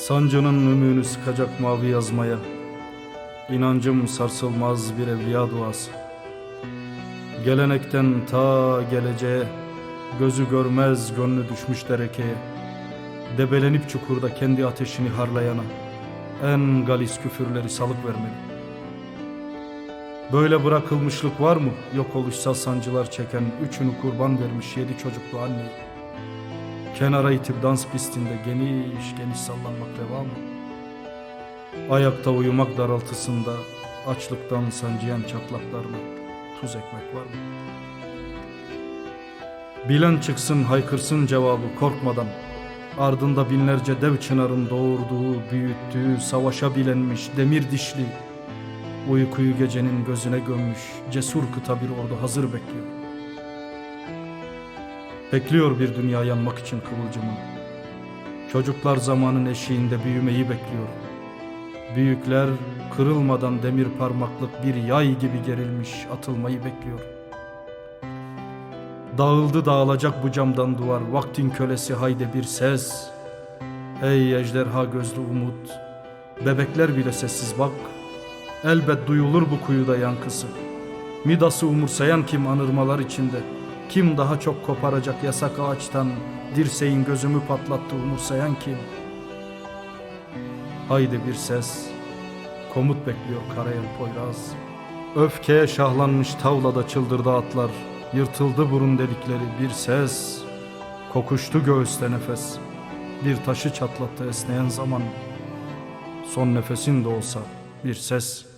Sancının ümüğünü sıkacak mavi yazmaya. İnancım sarsılmaz bir evliya duası. Gelenekten ta geleceğe Gözü görmez gönlü düşmüş derekeye. Debelenip çukurda kendi ateşini harlayana En galis küfürleri salık vermeli Böyle bırakılmışlık var mı? Yok oluşsa sancılar çeken Üçünü kurban vermiş yedi çocuklu anneyi Kenara itip dans pistinde geniş geniş sallanmak reva mı? Ayakta uyumak daraltısında açlıktan sancıyan çatlaklarla tuz ekmek var mı? Bilen çıksın haykırsın cevabı korkmadan Ardında binlerce dev çınarın doğurduğu, büyüttüğü, savaşa bilenmiş demir dişli Uykuyu gecenin gözüne gömmüş cesur kıta bir ordu hazır bekliyor Bekliyor bir dünya yanmak için kıvılcımın. Çocuklar zamanın eşiğinde büyümeyi bekliyor. Büyükler kırılmadan demir parmaklık bir yay gibi gerilmiş atılmayı bekliyor. Dağıldı dağılacak bu camdan duvar vaktin kölesi hayde bir ses. Ey ejderha gözlü umut bebekler bile sessiz bak. Elbet duyulur bu kuyuda yankısı. Midası umursayan kim anırmalar içinde. Kim daha çok koparacak yasak ağaçtan dirseğin gözümü patlattı umursayan kim? Haydi bir ses, komut bekliyor Karayel Poyraz. Öfkeye şahlanmış tavlada çıldırdı atlar, yırtıldı burun delikleri bir ses. Kokuştu göğüste nefes, bir taşı çatlattı esneyen zaman. Son nefesin de olsa bir ses.